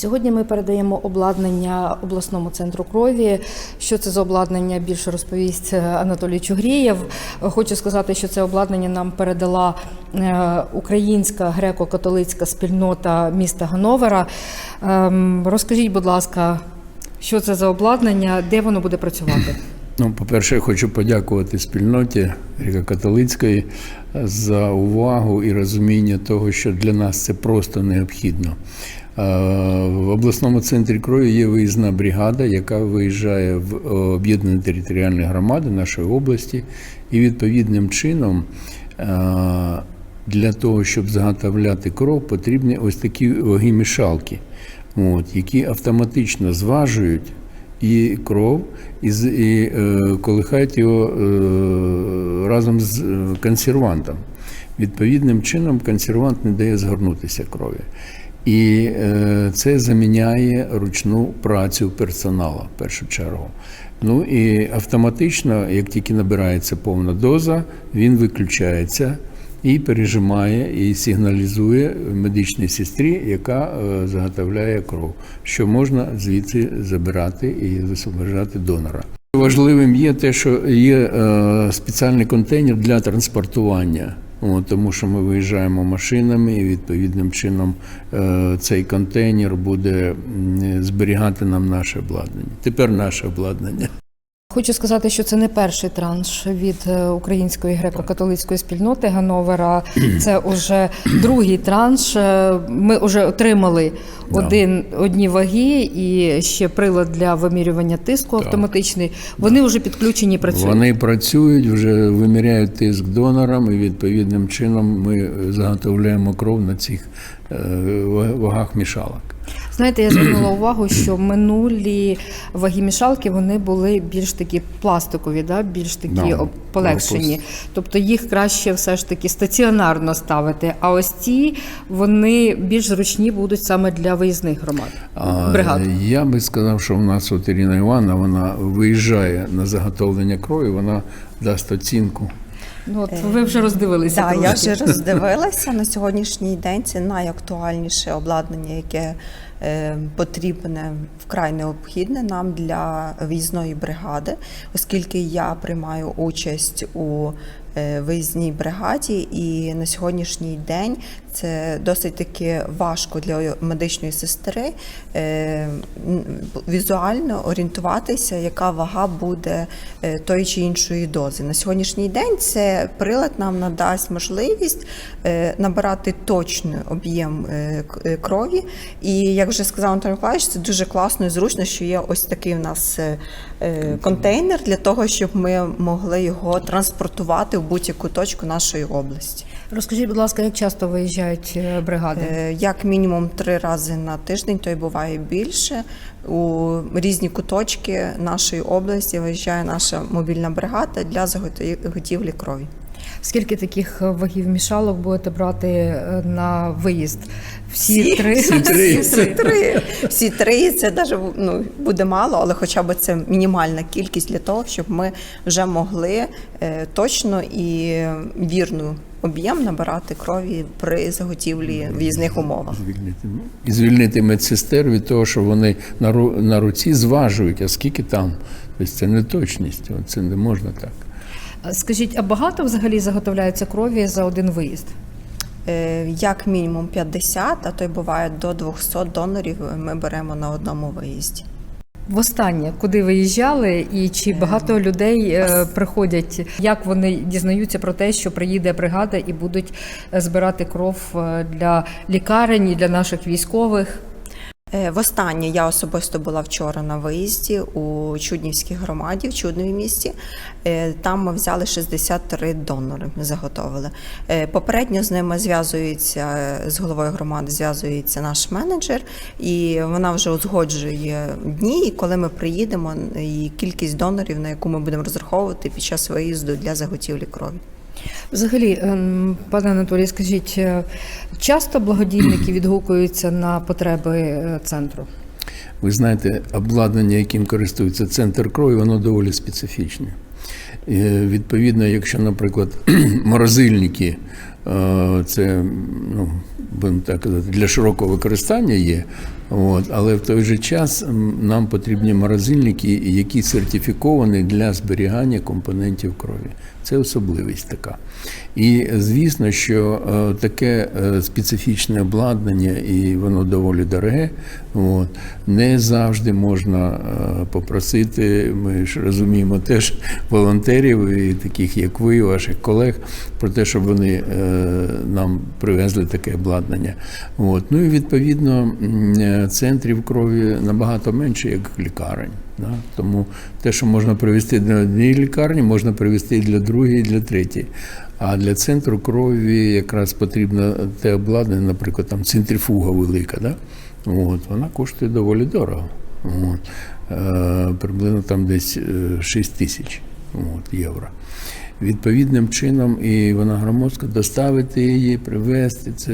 Сьогодні ми передаємо обладнання обласному центру крові. Що це за обладнання? Більше розповість Анатолій Чугрієв. Хочу сказати, що це обладнання нам передала е, українська греко-католицька спільнота міста Гановера. Ем, Розкажіть, будь ласка, що це за обладнання, де воно буде працювати? Ну, по-перше, хочу подякувати спільноті Ріка-католицької за увагу і розуміння того, що для нас це просто необхідно. Е, В обласному центрі крові є виїзна бригада, яка виїжджає в е, об'єднані територіальні громади нашої області, і відповідним чином е, для того, щоб заготовляти кров, потрібні ось такі вагімішалки, от, які автоматично зважують і кров, і, і е, колихають його е, разом з консервантом. Відповідним чином консервант не дає згорнутися крові. І е, це заміняє ручну працю персоналу в першу чергу. Ну і автоматично, як тільки набирається повна доза, він виключається і пережимає і сигналізує медичній сестрі, яка е, заготовляє кров, що можна звідси забирати і висвобождати донора. Важливим є те, що є е, спеціальний контейнер для транспортування. От, тому що ми виїжджаємо машинами, і відповідним чином е, цей контейнер буде зберігати нам наше обладнання. Тепер наше обладнання. Хочу сказати, що це не перший транш від е, української греко-католицької спільноти Гановера. Це вже другий транш. Е, Ми вже отримали один одні ваги і ще прилад для вимірювання тиску автоматичний. Вони вже підключені працюють. Вони працюють, вже виміряють тиск донорам, і відповідним чином ми заготовляємо кров на цих е, ва- вагах мішалок. Знаєте, я звернула увагу, що минулі вагімішалки вони були більш такі пластикові, да? більш такі Да, полегшені. Тобто їх краще все ж таки стаціонарно ставити. А ось ці вони більш зручні будуть саме для виїзних громад А. Я би сказав, що в нас от Ірина Івановна, вона виїжджає на заготовлення крові, вона дасть оцінку. Ну от ви вже роздивилися. Так, я вже роздивилася на сьогоднішній день. Це найактуальніше обладнання, яке е, потрібне вкрай необхідне нам для в'їзної бригади, оскільки я приймаю участь у е, виїзній бригаді, і на сьогоднішній день це досить таки важко для медичної сестри е, візуально орієнтуватися, яка вага буде е, тої чи іншої дози. На сьогоднішній день це прилад нам надасть можливість е, набирати точний об'єм е, е, крові. І як вже сказав Антон Миколаївич, це дуже класно і зручно, що є ось такий у нас е, е, контейнер для того, щоб ми могли його транспортувати в будь-яку точку нашої області. Розкажіть, будь ласка, як часто виїжджають е, бригади? Е, Як мінімум три рази на тиждень, то й буває більше. У різні куточки нашої області виїжджає наша мобільна бригада для заготівлі крові. Скільки таких вагів мішалок будете брати е, на виїзд? Всі, три? всі три. Всі три. Всі три. Це навіть ну, буде мало, але хоча б це мінімальна кількість для того, щоб ми вже могли е, точно і вірну об'єм набирати крові при заготівлі в в'їзних умовах. Звільнити, і звільнити медсестер від того, що вони на, ру, на руці зважують, а скільки там. Тобто це не точність, це не можна так. Скажіть, а багато взагалі заготовляється крові за один виїзд? Е, Як мінімум 50, а то й буває до 200 донорів ми беремо на одному виїзді. Востаннє, куди виїжджали, і чи багато людей е, приходять? Як вони дізнаються про те, що приїде бригада і будуть е, збирати кров е, для лікарень і для наших військових? Е, Востаннє я особисто була вчора на виїзді у Чуднівській громаді, в Чуднові місті. Е, Там ми взяли 63 донори, заготовили. Е, Попередньо з ними зв'язується з головою громади, зв'язується наш менеджер, і вона вже узгоджує дні, і коли ми приїдемо, і кількість донорів, на яку ми будемо розраховувати під час виїзду для заготівлі крові. Взагалі, ем, пане Анатолій, скажіть, е, часто благодійники відгукуються на потреби е, центру? Ви знаєте, обладнання, яким користується центр крові, воно доволі специфічне. Е, Відповідно, якщо, наприклад, морозильники, це, ну, будемо так казати, для широкого використання є, От. Але в той же час нам потрібні морозильники, які сертифіковані для зберігання компонентів крові. Це особливість така. І звісно, що е, таке е, специфічне обладнання, і воно доволі дороге. От, не завжди можна е, попросити. Ми ж розуміємо теж волонтерів, і таких як ви, ваших колег, про те, щоб вони нам привезли таке обладнання. От. Ну і відповідно центрів крові набагато менше, як лікарень. Да? Тому те, що можна привезти для однієї лікарні, можна привезти і для другої, і для третьої. А для центру крові якраз потрібно те обладнання, наприклад, там центрифуга велика, да? От, вона коштує доволі дорого. От. Е, приблизно там десь е, 6 тисяч от, євро. Відповідним чином і вона громоздко доставити її, привезти це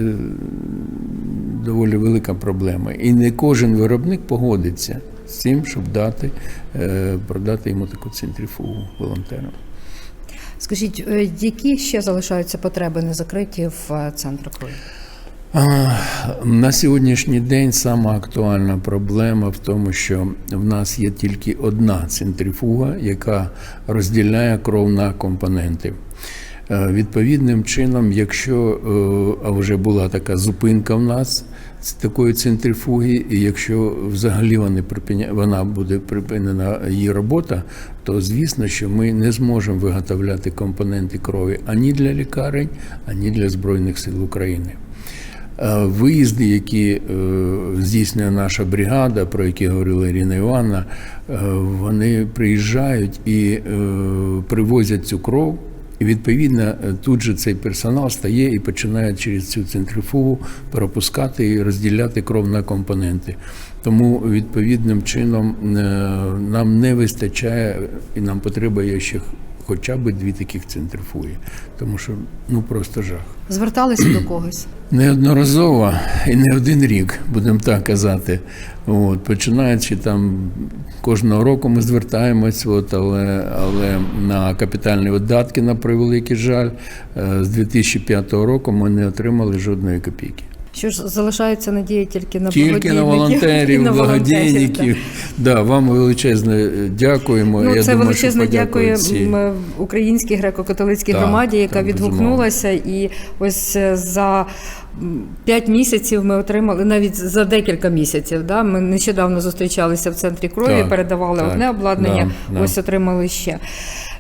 доволі велика проблема. І не кожен виробник погодиться з цим, щоб дати, е, продати йому таку центрифугу волонтерам. Скажіть, е, які ще залишаються потреби не закриті в е, центру крові? На сьогоднішній день сама актуальна проблема в тому, що в нас є тільки одна центрифуга, яка розділяє кров на компоненти. Е, Відповідним чином, якщо е, а вже була така зупинка в нас такої центрифуги, і якщо взагалі вони припиня... вона буде припинена її робота, то звісно, що ми не зможемо виготовляти компоненти крові ані для лікарень, ані для Збройних сил України. Е, Виїзди, які е, здійснює наша бригада, про які говорила Ірина Івановна, е, вони приїжджають і е, привозять цю кров. І відповідно е, тут же цей персонал стає і починає через цю центрифугу пропускати і розділяти кров на компоненти. Тому відповідним чином е, нам не вистачає, і нам потреба є ще хоча б дві таких центрифуги, тому що ну просто жах. Зверталися до когось? Неодноразово і не один рік, будемо так казати. От, починаючи там кожного року ми звертаємось, от, але, але на капітальні видатки, на превеликий жаль, е, з 2005 року ми не отримали жодної копійки. Що ж залишається надія тільки на Тільки на волонтерів, на благодійників. Да, вам величезне дякуємо. Ну, Я це думаю, подякують дякуємо всі. українській греко-католицькій громаді, яка відгукнулася. І ось е, за п'ять місяців ми отримали навіть за декілька місяців. Да, ми нещодавно зустрічалися в центрі крові, Так, передавали так, одне обладнання, да, да. ось отримали ще.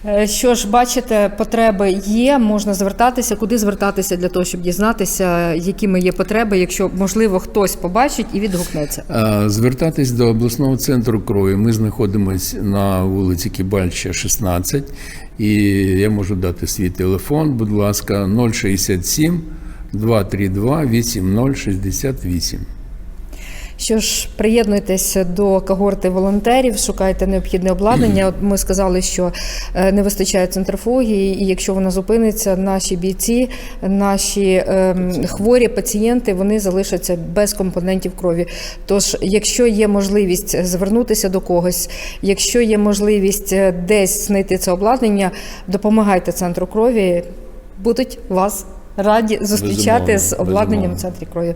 Е, Що ж, бачите, потреби є, можна звертатися, куди звертатися для того, щоб дізнатися, якими є потреби, якщо можливо хтось побачить і відгукнеться. Звертатись до обласного центру крові. Ми знаходимося на вулиці Кібальча, 16. І я можу дати свій телефон, будь ласка, 067 232 8068. Що ж, приєднуйтесь до когорти волонтерів, шукайте необхідне обладнання. От ми сказали, що е, не вистачає центрифугії, і якщо вона зупиниться, наші бійці, наші ем, хворі пацієнти вони залишаться без компонентів крові. Тож, якщо є можливість звернутися до когось, якщо є можливість е, десь знайти це обладнання, допомагайте центру крові. Будуть вас раді зустрічати Безумовно, з обладнанням в безумовно. центрі крові.